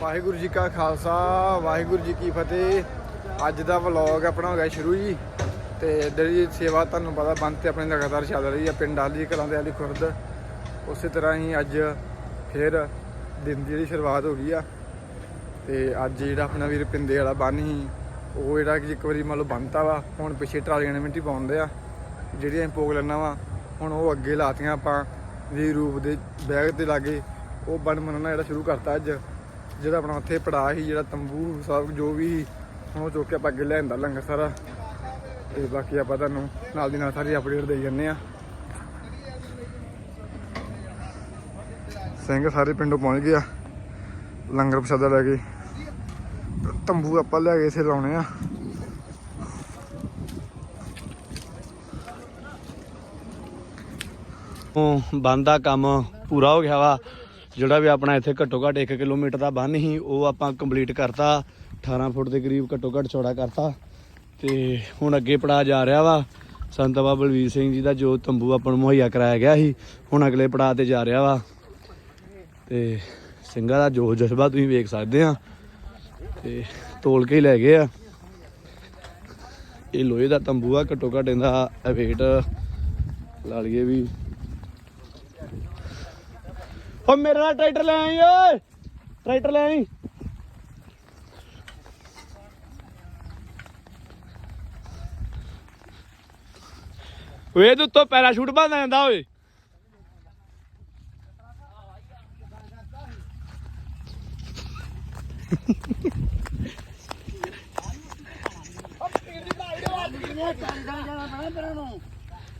ਵਾਹਿਗੁਰੂ ਜੀ ਕਾ ਖਾਲਸਾ, ਵਾਹਿਗੁਰੂ ਜੀ ਕੀ ਫਤਿਹ। ਅੱਜ ਦਾ ਵਲੌਗ ਆਪਣਾ ਹੋ ਗਿਆ ਸ਼ੁਰੂ ਜੀ। ਤੇ ਇੱਧਰ ਦੀ ਸੇਵਾ ਤੁਹਾਨੂੰ ਪਤਾ ਬੰਦ ਤੇ ਆਪਣੇ ਲਗਾਤਾਰ ਚੱਲ ਰਹੀ ਹੈ ਪਿੰਡ ਆਲੀ ਕਲਾਂ ਦੇ ਆਲੀ ਖੁਰਦ। ਉਸੇ ਤਰ੍ਹਾਂ ਹੀ ਅੱਜ ਫਿਰ ਦਿਨ ਦੀ ਜਿਹੜੀ ਸ਼ੁਰੂਆਤ ਹੋ ਗਈ ਆ। ਤੇ ਅੱਜ ਜਿਹੜਾ ਆਪਣਾ ਵੀਰ ਪਿੰਦੇ ਵਾਲਾ ਬੰਨ ਸੀ, ਉਹ ਜਿਹੜਾ ਕਿ ਇੱਕ ਵਾਰੀ ਮੰਨ ਲਓ ਬੰਨਤਾ ਵਾ, ਹੁਣ ਪਿੱਛੇ ਟਰਾਲੀਆਂ ਨੇ ਮਿੰਟੀ ਪਾਉਂਦੇ ਆ। ਜਿਹੜੀਆਂ ਅਸੀਂ ਪੋਗ ਲੈਣਾ ਵਾ, ਹੁਣ ਉਹ ਅੱਗੇ ਲਾਤੀਆਂ ਆਪਾਂ, ਵੀ ਰੂਪ ਦੇ ਬੈਗ ਤੇ ਲਾਗੇ, ਉਹ ਬੰਨ ਮੰਨਣਾ ਜਿਹੜਾ ਸ਼ੁਰੂ ਕਰਤਾ ਅੱਜ। ਜਿਹੜਾ ਆਪਣਾ ਉੱਥੇ ਪੜਾ ਸੀ, ਜਿਹੜਾ ਤੰਬੂ ਸਭ ਜੋ ਵੀ ਹੁਣ ਉਹ ਚੁੱਕ ਕੇ ਆਪਾਂ ਅੱਗੇ ਲਿਆਂਦਾ ਲੰਗਰ ਸਾਰਾ। ਤੇ ਬਾਕੀ ਆਪਾਂ ਤੁਹਾਨੂੰ ਨਾਲ ਦੀ ਨਾਲ ਸਾਰੀ ਅਪਡੇਟ ਦੇਈ ਜੰਨੇ ਆ ਸਿੰਘ ਸਾਰੇ ਪਿੰਡੋਂ ਪਹੁੰਚ ਗਿਆ ਆ ਲੰਗਰ ਪ੍ਰਸ਼ਾਦਾ ਲੈ ਕੇ। ਤੰਬੂ ਆਪਾਂ ਲੈ ਕੇ ਇੱਥੇ ਲਾਉਣੇ ਆ। ਉਹ ਬੰਦ ਦਾ ਕੰਮ, ਪੂਰਾ ਹੋ ਗਿਆ ਵਾ। ਜਿਹੜਾ ਵੀ ਆਪਣਾ ਇੱਥੇ ਘੱਟੋ ਘੱਟ 1 ਕਿਲੋਮੀਟਰ ਦਾ ਬੰਨ ਸੀ, ਉਹ ਆਪਾਂ ਕੰਪਲੀਟ ਕਰਤਾ। 18 ਫੁੱਟ ਦੇ ਕਰੀਬ ਘੱਟੋ ਘੱਟ ਚੌੜਾ ਕਰਤਾ। ਤੇ ਹੁਣ ਅੱਗੇ ਪੜਾ ਜਾ ਰਿਹਾ ਵਾ। ਸੰਤ ਬਾਬਾ ਬਲਵੀਰ ਸਿੰਘ ਜੀ ਦਾ ਜੋ ਤੰਬੂ ਆਪਾਂ ਨੂੰ ਮੁਹੱਈਆ ਕਰਾਇਆ ਗਿਆ ਸੀ, ਹੁਣ ਅਗਲੇ ਪੜਾਅ ਤੇ ਜਾ ਰਿਹਾ ਵਾ। ਤੇ ਸਿੰਘਾਂ ਦਾ ਜੋ ਜਜ਼ਬਾ ਤੁਸੀਂ ਵੇਖ ਸਕਦੇ ਆ। ਤੇ ਤੋਲ ਕੇ ਹੀ ਲੈ ਗਏ ਆ। ਇਹ ਲੋਹੇ ਦਾ ਤੰਬੂ ਆ, ਘੱਟੋ ਘੱਟ ਇਹਦਾ weight ਲਾ ਲਈਏ ਵੀ ਓ ਮੇਰੇ ਨਾਲ ਟਰੈਕਟਰ ਲੈ ਆਈ ਓਏ। ਟਰੈਕਟਰ ਲੈ ਆਈ। ਓਏ ਇਹਦੇ ਉੱਤੋਂ ਪੈਰਾਸ਼ੂਟ ਬੰਨ ਜਾਂਦਾ ਓਏ।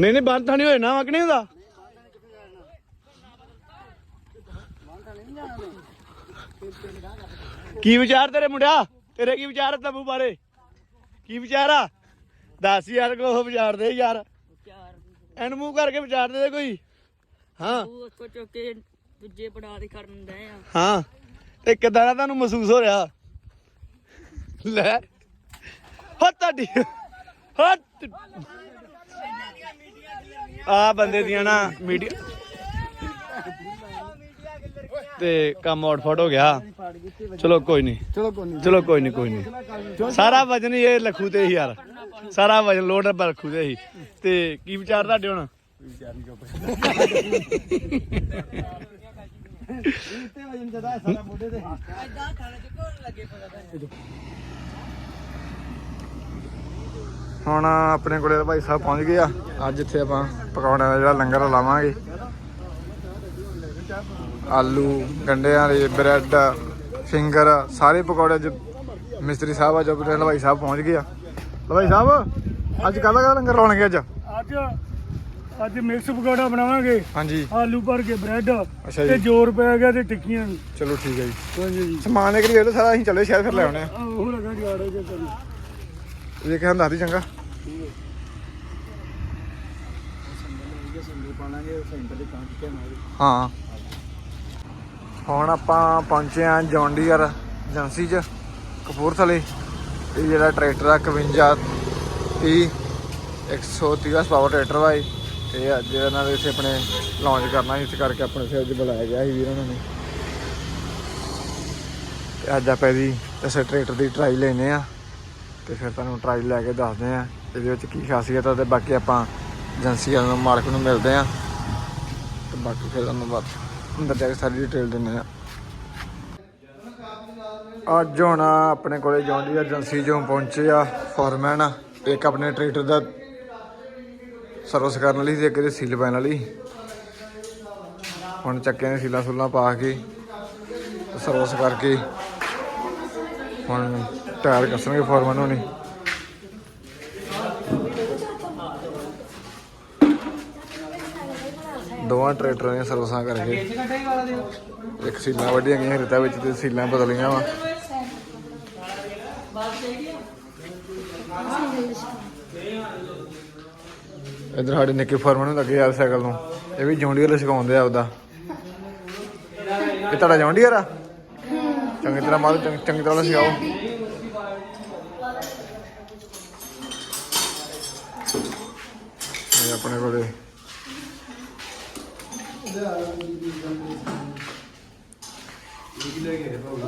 ਨਹੀਂ ਨਹੀਂ ਬੰਦ ਤਾਂ ਨਹੀਂ ਹੋਏ ਨਾ ਵਕ ਨਹੀਂ ਹੁੰਦਾ ਕੀ ਵਿਚਾਰ ਤੇਰੇ ਮੁੰਡਿਆ? ਤੇਰੇ ਕੀ ਵਿਚਾਰ ਤੰਬੂ ਬਾਰੇ? ਕੀ ਵਿਚਾਰ ਆ? ਦੱਸ ਯਾਰ ਕੋ ਵਿਚਾਰ ਦੇ ਯਾਰ। ਐਨ ਮੂੰਹ ਕਰਕੇ ਵਿਚਾਰ ਦੇ ਕੋਈ। ਹਾਂ। ਉਹ ਉੱਥੋਂ ਚੁੱਕ ਕੇ ਦੂਜੇ ਪੜਾ ਦੇ ਕਰਨ ਦੇ ਆ। ਹਾਂ। ਤੇ ਕਿਦਾਂ ਦਾ ਤੁਹਾਨੂੰ ਮਹਿਸੂਸ ਹੋ ਰਿਹਾ? ਲੈ। ਹੋ ਤੁਹਾਡੀ। ਹੋ ਆ ਬੰਦੇ ਦੀਆਂ ਨਾ ਮੀਡੀਆ ਤੇ ਕੰਮ ਆਊਟਫਟ ਹੋ ਗਿਆ। ਚਲੋ ਕੋਈ ਨਹੀਂ ਚਲੋ ਕੋਈ ਨਹੀਂ ਚਲੋ ਕੋਈ ਨਹੀਂ ਕੋਈ ਨਹੀਂ ਸਾਰਾ ਵਜਨ ਹੀ ਇਹ ਲਖੂ ਤੇ ਹੀ ਯਾਰ। ਸਾਰਾ ਵਜਨ ਲੋਡ ਪਰ ਲਖੂ ਤੇ ਹੀ। ਤੇ ਕੀ ਵਿਚਾਰ ਤੁਹਾਡੇ ਹੁਣ? ਹੁਣ ਆਪਣੇ ਕੋਲੇ ਭਾਈ ਸਾਹਿਬ ਪਹੁੰਚ ਗਏ ਆ। ਅੱਜ ਇੱਥੇ ਆਪਾਂ ਪਕੌੜਿਆਂ ਦਾ ਜਿਹੜਾ ਲੰਗਰ ਲਾਵਾਂਗੇ। ਆਲੂ ਗੰਡਿਆਂ ਦੇ ਬ੍ਰੈਡ ਫਿੰਗਰ ਸਾਰੇ ਪਕੌੜੇ ਅੱਜ ਮਿਸਤਰੀ ਸਾਹਿਬ ਆ ਜੋ ਹਲਵਾਈ ਸਾਹਿਬ ਪਹੁੰਚ ਗਏ ਆ। ਹਲਵਾਈ ਸਾਹਿਬ ਅੱਜ ਕਾਹਦਾ ਕਾਹਦਾ ਲੰਗਰ ਲਾਉਣਗੇ ਅੱਜ? ਅੱਜ ਅੱਜ ਮਿਕਸ ਪਕੌੜਾ ਬਣਾਵਾਂਗੇ। ਹਾਂਜੀ। ਆਲੂ ਭਰ ਕੇ ਬ੍ਰੈਡ ਅੱਛਾ ਤੇ ਜੀ। ਜੋਰ ਪੈ ਗਿਆ ਤੇ ਟਿੱਕੀਆਂ ਵੀ। ਚਲੋ ਠੀਕ ਹੈ ਜੀ। ਹਾਂਜੀ ਜੀ। ਸਮਾਨ ਇੱਕ ਵੇਲੇ ਸਾਰਾ ਅਸੀਂ ਚੱਲੇ ਸ਼ਾਇਦ ਫਿਰ ਲੈ ਆਉਣੇ ਆ। ਉਹ ਲਗਾ ਜੇ ਕਰੀ ਇਹ ਕਹਿੰਦਾ ਦੱਸ ਦੀ ਚੰਗਾ ਹਾਂ। ਹੁਣ ਆਪਾਂ ਪਹੁੰਚੇ ਆ ਜੌਂਡੀਅਰ ਏਜੰਸੀ 'ਚ, ਕਪੂਰਥਲੇ। ਇਹ ਜਿਹੜਾ ਟਰੈਕਟਰ ਆ 51 30 130 ਪਾਵਰ ਟਰੈਕਟਰ ਵਾ ਇਹ। ਤੇ ਅੱਜ ਇਹਨਾਂ ਦੇ ਇੱਥੇ ਆਪਣੇ ਲਾਂਚ ਕਰਨਾ ਇਸ ਕਰਕੇ ਆਪਣੇ ਇੱਥੇ ਅੱਜ ਬੁਲਾਇਆ ਗਿਆ ਸੀ ਵੀਰ ਉਹਨਾਂ ਨੇ। ਤੇ ਅੱਜ ਆਪਾਂ ਇਹਦੀ ਇਸੇ ਟਰੈਕਟਰ ਦੀ ਟਰਾਈ ਲੈਨੇ ਆ। ਤੇ ਫਿਰ ਤੁਹਾਨੂੰ ਟਰਾਈ ਲੈ ਕੇ ਦੱਸਦੇ ਆ, ਇਹਦੇ ਵਿੱਚ ਕੀ ਖਾਸੀਅਤ ਆ ਤੇ ਬਾਕੀ ਆਪਾਂ ਏਜੰਸੀ ਵਾਲਿਆਂ ਮਾਲਕ ਨੂੰ ਮਿਲਦੇ ਆ। ਤੇ ਬਾਕੀ ਫਿਰ ਤੁਹਾਨੂੰ ਬਾਅਦ ਅੰਦਰ ਜਾ ਕੇ ਸਾਰੀ ਡਿਟੇਲ ਦਿੰਦੇ ਆ ਅੱਜ ਹੁਣ ਆਪਣੇ ਕੋਲੇ ਦੀ ਏਜੰਸੀ ਚੋਂ ਪਹੁੰਚੇ ਆ ਫੋਰਮੈਨ ਇੱਕ ਆਪਣੇ ਟਰੈਕਟਰ ਦਾ ਸਰਵਿਸ ਕਰਨ ਲਈ ਤੇ ਇੱਕ ਇਹਦੇ ਸੀਲ ਪੈਣ ਵਾਲੀ। ਹੁਣ ਚੱਕੇ ਦੇ ਸੀਲਾਂ ਸੁਲਾਂ ਪਾ ਕੇ ਸਰਵਿਸ ਕਰਕੇ ਹੁਣ ਟਾਇਰ ਕੱਸਣਗੇ ਫੋਰਮਨ ਹੋਣੀ। ਦੋਵਾਂ ਟਰੈਕਟਰਾਂ ਦੀਆਂ ਸਰਵਿਸਾਂ ਕਰਕੇ। ਇੱਕ ਸੀਲਾਂ ਵੱਡੀਆਂ ਗਈਆਂ ਰੇਤਾ ਵਿੱਚ ਤੇ ਸੀਲਾਂ ਬਦਲੀਆਂ ਵਾ। ਇਧਰ ਸਾਡੇ ਨਿੱਕੇ ਫੋਰਮਨ ਨੂੰ ਲੱਗੇ ਯਾਰ ਸਾਈਕਲ ਨੂੰ। ਇਹ ਵੀ ਜੌਂਡੀਅਰ ਸਿਖਾਉਂਦੇ ਆ ਉਹਦਾ ਇਹ ਤੁਹਾਡਾ ਜੌਂਡੀਅਰ ਆ ਚੰਗੀ ਤਰ੍ਹਾਂ ਮਾਰੋ ਚੰਗੀ ਚੰਗੀ ਤਰ੍ਹਾਂ ਸਿਖਾਓ। ਇਹ ਆਪਣੇ ਕੋਲੇ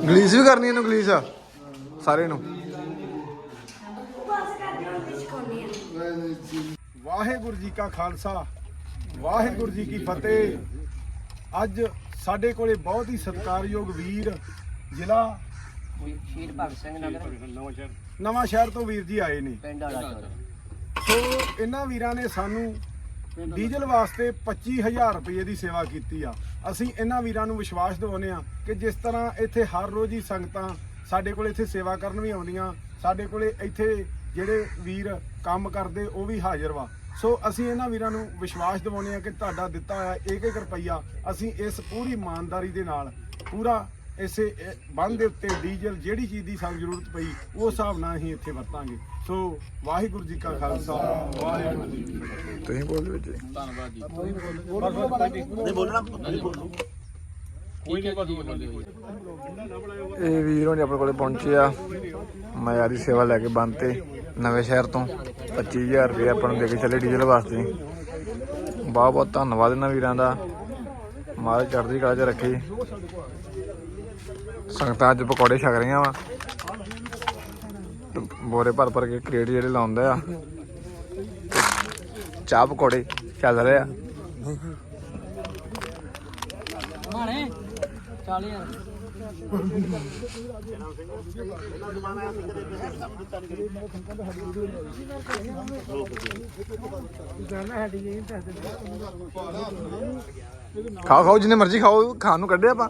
ਗਲੀਸ ਵੀ ਕਰਨੀ ਇਹਨੂੰ ਗਲੀਸ? ਸਾਰੇ ਨੂੰ। ਵਾਹਿਗੁਰੂ ਜੀ ਕਾ ਖਾਲਸਾ ਵਾਹਿਗੁਰੂ ਜੀ ਕੀ ਫਤਿਹ। ਅੱਜ ਸਾਡੇ ਕੋਲੇ ਬਹੁਤ ਹੀ ਸਤਿਕਾਰਯੋਗ ਵੀਰ ਜ਼ਿਲ੍ਹਾ ਸ਼ਹੀਦ ਭਗਤ ਸਿੰਘ ਨਗਰ। ਨਵਾਂ ਸ਼ਹਿਰ ਤੋਂ ਵੀਰ ਜੀ ਆਏ ਨੇ। ਪਿੰਡ ਵਾਲਾ ਚੌਰ। ਸੋ ਇਹਨਾਂ ਵੀਰਾਂ ਨੇ ਸਾਨੂੰ ਡੀਜ਼ਲ ਵਾਸਤੇ 25000 ਰੁਪਏ ਦੀ ਸੇਵਾ ਕੀਤੀ ਆ। ਅਸੀਂ ਇਹਨਾਂ ਵੀਰਾਂ ਨੂੰ ਵਿਸ਼ਵਾਸ ਦਿਵਾਉਂਦੇ ਆ ਕਿ ਜਿਸ ਤਰ੍ਹਾਂ ਇੱਥੇ ਹਰ ਰੋਜ਼ ਹੀ ਸੰਗਤਾਂ ਸਾਡੇ ਕੋਲ ਇੱਥੇ ਸੇਵਾ ਕਰਨ ਵੀ ਆਉਂਦੀਆਂ, ਸਾਡੇ ਕੋਲੇ ਇੱਥੇ ਜਿਹੜੇ ਵੀਰ ਕੰਮ ਕਰਦੇ, ਉਹ ਵੀ ਹਾਜ਼ਰ ਵਾ। ਸੋ ਅਸੀਂ ਇਹਨਾਂ ਵੀਰਾਂ ਨੂੰ ਵਿਸ਼ਵਾਸ ਦਿਵਾਉਂਦੇ ਆ ਕਿ ਤੁਹਾਡਾ ਦਿੱਤਾ ਹੋਇਆ ਇੱਕ ਇੱਕ ਰੁਪਈਆ ਅਸੀਂ ਇਸ ਪੂਰੀ ਇਮਾਨਦਾਰੀ ਦੇ ਨਾਲ, ਪੂਰਾ ਇਸੇ ਬੰਦ ਦੇ ਉੱਤੇ ਡੀਜ਼ਲ ਜਿਹੜੀ ਚੀਜ਼ ਦੀ ਸਾਨੂੰ ਜ਼ਰੂਰਤ ਪਈ ਉਸ ਹਿਸਾਬ ਨਾਲ ਅਸੀਂ ਇੱਥੇ ਵਰਤਾਂਗੇ। ਸੋ ਵਾਹਿਗੁਰੂ ਜੀ ਕਾ ਖਾਲਸਾ। ਵਾਹਿਗੁਰੂ ਜੀ ਕੀ ਫਤਿਹ। ਤੁਸੀਂ ਬੋਲ ਵਿੱਚ ਇਹ ਵੀਰ ਹੋਣੀ ਆਪਣੇ ਕੋਲੇ ਪਹੁੰਚੇ ਆ। ਮਾਇਆ ਦੀ ਸੇਵਾ ਲੈ ਕੇ ਬੰਦ ਤੇ ਨਵੇਂ ਸ਼ਹਿਰ ਤੋਂ। 25000 ਰੁਪਏ ਆਪਾਂ ਨੂੰ ਦੇ ਕੇ ਚੱਲੇ ਡੀਜ਼ਲ ਵਾਸਤੇ। ਬਹੁਤ ਬਹੁਤ ਧੰਨਵਾਦ ਇਹਨਾਂ ਵੀਰਾਂ ਦਾ। ਮਹਾਰਾਜ ਚੜ੍ਹਦੀ ਕਲਾ 'ਚ ਰੱਖੇ। ਸੰਗਤਾਂ ਅੱਜ ਪਕੌੜੇ ਛਕ ਰਹੀਆਂ ਵਾ। ਬੋਰੇ ਭਰ ਭਰ ਕੇ ਕ੍ਰੇਟ ਜਿਹੜੇ ਲਾਉਂਦੇ ਆ। ਚਾਹ ਪਕੌੜੇ ਚੱਲ ਰਹੇ ਆ। ਮਾਣੇ ਖਾਓ ਖਾਓ ਜਿੰਨੇ ਮਰਜ਼ੀ ਖਾਓ ਖਾਣ ਨੂੰ ਕੱਢੇ ਆਪਾਂ।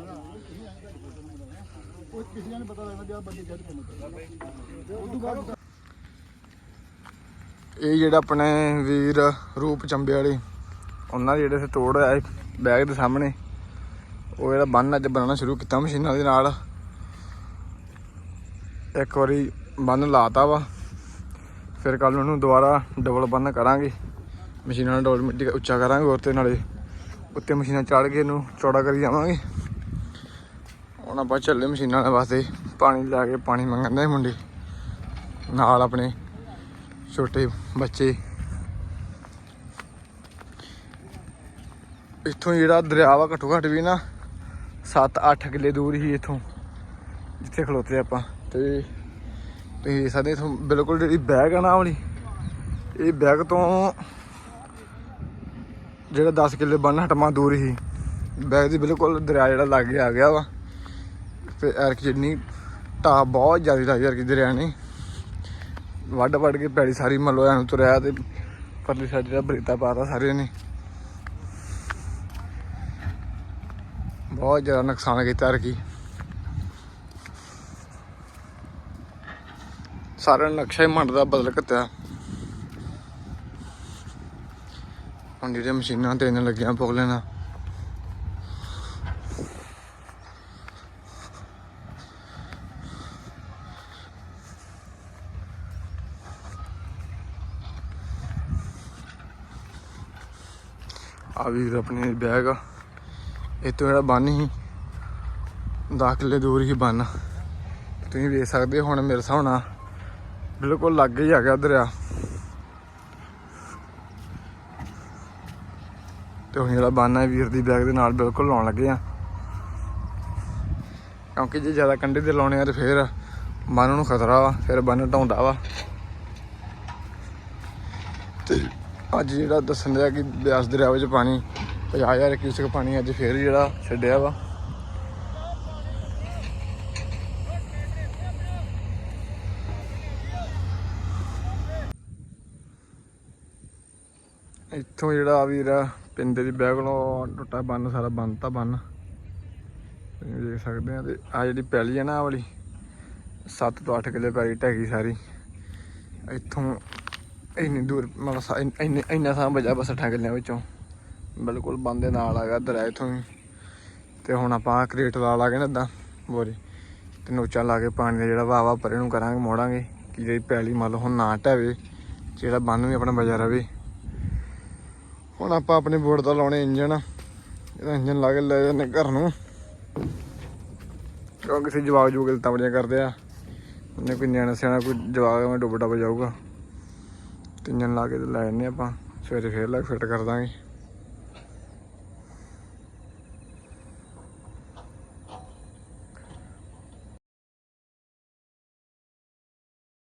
ਇਹ ਜਿਹੜਾ ਆਪਣੇ ਵੀਰ ਰੂਪ ਚੰਬੇ ਵਾਲੇ ਉਹਨਾਂ ਦੇ ਜਿਹੜੇ ਸੇ ਤੋੜ ਹੋਇਆ ਬੈਗ ਦੇ ਸਾਹਮਣੇ ਉਹ ਜਿਹੜਾ ਬੰਨ ਅੱਜ ਬਣਾਉਣਾ ਸ਼ੁਰੂ ਕੀਤਾ ਮਸ਼ੀਨਾਂ ਦੇ ਨਾਲ। ਇੱਕ ਵਾਰੀ ਬੰਨ ਲਾਤਾ ਵਾ ਫਿਰ ਕੱਲ ਨੂੰ ਉਹਨੂੰ ਦੁਬਾਰਾ ਡਬਲ ਬੰਨ ਕਰਾਂਗੇ। ਮਸ਼ੀਨਾਂ ਨਾਲ ਡਬਲ ਮਿੱਟੀ ਉੱਚਾ ਕਰਾਂਗੇ ਹੋਰ ਤੇ ਨਾਲੇ ਉੱਤੇ ਮਸ਼ੀਨਾਂ ਚੜ ਕੇ ਇਹਨੂੰ ਚੌੜਾ ਕਰੀ ਜਾਵਾਂਗੇ। ਹੁਣ ਆਪਾਂ ਚੱਲੇ ਮਸ਼ੀਨਾਂ ਦੇ ਵਾਸਤੇ, ਪਾਣੀ ਲਿਆ ਕੇ ਪਾਣੀ ਮੰਗਣ ਦੇ ਮੁੰਡੇ। ਨਾਲ ਆਪਣੇ ਛੋਟੇ ਬੱਚੇ। ਇੱਥੋਂ ਜਿਹੜਾ ਦਰਿਆ ਵਾ ਘੱਟੋ ਘੱਟ ਵੀ ਨਾ 7-8 ਕਿੱਲੇ ਦੂਰ ਹੀ ਇੱਥੋਂ, ਜਿੱਥੇ ਖਲੋਤੇ ਆਪਾਂ। ਤੇ ਤੁਸੀਂ ਦੇਖ ਇੱਥੋਂ ਬਿਲਕੁਲ ਜਿਹੜੀ ਬੈਗ ਆ ਨਾ ਆਹ ਵਾਲੀ, ਇਹ ਬੈਗ ਤੋਂ ਜਿਹੜਾ 10 ਕਿੱਲੇ ਬੰਨ ਹਟਮਾ ਦੂਰ ਹੀ, ਬੈਗ ਦੇ ਬਿਲਕੁਲ ਦਰਿਆ ਜਿਹੜਾ ਲਾਗੇ ਆ ਗਿਆ ਵਾ। ਤੇ ਐਰਕ ਜਿੰਨੀ ਢਾਹ ਬਹੁਤ ਜ਼ਿਆਦਾ ਲੱਗੀ ਐਰਕ ਦਰਿਆ ਨੇ। ਵੱਡ ਵੱਡ ਕੇ ਪੈੜੀ ਸਾਰੀ ਮੱਲੋ ਐਨੂੰ ਤੁਰਿਆ ਤੇ ਪਰਲੀ ਸਾਈਡ ਜਿਹੜਾ ਬਰੇਤਾ ਪਾਤਾ ਸਾਰੇ ਨੇ। ਬਹੁਤ ਜ਼ਿਆਦਾ ਨੁਕਸਾਨ ਕੀਤਾ ਐਰਕੀ ਸਾਰਾ ਨਕਸ਼ਾ ਹੀ ਮੰਡ ਦਾ ਬਦਲ ਘੱਤਿਆ ਹੁਣ ਜਿਹੜੇ ਮਸ਼ੀਨਾਂ ਤੇ ਇਹਨਾਂ ਲੱਗੀਆਂ ਪੁਗ ਲੈਣਾ ਆ ਵੀਰ ਆਪਣੇ ਬੈਗ ਆ। ਇਹ ਤੋਂ ਜਿਹੜਾ ਬੰਨ ਹੀ 10 ਕਿੱਲੇ ਦੂਰ ਹੀ ਬੰਨ। ਤੁਸੀਂ ਵੇਖ ਸਕਦੇ ਹੋ ਹੁਣ ਮੇਰੇ ਹਿਸਾਬ ਨਾਲ ਬਿਲਕੁਲ ਲੱਗ ਹੀ ਆ ਗਿਆ ਦਰਿਆ। ਤੇ ਹੁਣ ਜਿਹੜਾ ਬੰਨ ਹੈ ਵੀਰ ਦੀ ਬੈਗ ਦੇ ਨਾਲ ਬਿਲਕੁਲ ਲਾਉਣ ਲੱਗੇ ਆ। ਕਿਉਂਕਿ ਜੇ ਜ਼ਿਆਦਾ ਕੰਢੇ ਦੇ ਲਾਉਣੇ ਆ ਤੇ ਫਿਰ ਬੰਨ ਨੂੰ ਖਤਰਾ ਵਾ, ਫਿਰ ਬੰਨ ਢਾਉਂਦਾ ਵਾ। ਤੇ ਅੱਜ ਜਿਹੜਾ ਦੱਸਣ ਦਿਆ ਕਿ ਬਿਆਸ ਦਰਿਆ ਵਿੱਚ ਪਾਣੀ 50000 ਕਿਊਸਕ ਪਾਣੀ ਅੱਜ ਫੇਰ ਜਿਹੜਾ ਛੱਡਿਆ ਵਾ। ਇੱਥੋਂ ਜਿਹੜਾ ਆ ਵੀਰ ਆ, ਦੀ ਬੈਗ ਨੂੰ ਟੁੱਟਾ ਬੰਨ ਸਾਰਾ ਬੰਨਤਾ ਬੰਨ। ਤੁਸੀਂ ਦੇਖ ਸਕਦੇ ਆ ਤੇ ਆ ਜਿਹੜੀ ਪੈਲੀ ਆ ਨਾ ਆਹ ਵਾਲੀ 7 ਤੋਂ 8 ਕਿੱਲੇ ਪੈਲੀ ਢਹਿ ਸਾਰੀ। ਇੱਥੋਂ ਇੰਨੀ ਦੂਰ ਮਤਲਬ ਇੰਨੇ ਇੰਨਾ ਸਾਂ ਬਜਾ ਬਸ 8 ਕਿੱਲਿਆਂ ਵਿੱਚੋਂ। ਬਿਲਕੁਲ ਬੰਦ ਨਾਲ ਆ ਗਿਆ ਦਰਿਆ ਇੱਥੋਂ ਹੀ ਤੇ ਹੁਣ ਆਪਾਂ ਕ੍ਰੇਟ ਲਾ ਲਾਗੇ ਨਾ ਇਦਾਂ ਬੋਰੀ। ਤੇ ਨੋਚਾ ਲਾ ਕੇ ਪਾਣੀ ਦਾ ਜਿਹੜਾ ਵਾਵਾ ਪਰੇ ਨੂੰ ਕਰਾਂਗੇ, ਮੋੜਾਂਗੇ, ਕਿ ਜਿਹੜੀ ਪੈਲੀ ਮੰਨ ਲਓ ਹੁਣ ਨਾ ਢਾਵੇ ਜਿਹੜਾ ਬੰਨ ਵੀ ਆਪਣਾ ਬਜਾ ਰਵੇ। ਹੁਣ ਆਪਾਂ ਆਪਣੇ ਬੋਰਡ ਦਾ ਲਾਉਣੇ ਇੰਜਨ ਇਹਦਾ ਇੰਜਨ ਲਾ ਕੇ ਲੈ ਜਾਂਦੇ ਘਰ ਨੂੰ। ਕਿਉਂ ਕਿਸੇ ਜਵਾਬ ਜੂਗਲ ਤਮੜੀਆਂ ਕਰਦੇ ਆ। ਉਹਨੇ ਕੋਈ ਨਿਆਣਾ ਸਿਆਣਾ ਕੋਈ ਜਵਾਬ ਮੈਂ ਡੁੱਬ ਡੱਬ ਜਾਊਗਾ। ਤੇ ਲਾ ਕੇ ਤੇ ਲੈ ਜਾਂਦੇ ਆਪਾਂ। ਸਵੇਰੇ ਫੇਰ ਲਾ ਫਿੱਟ ਕਰ ਦਾਂਗੇ।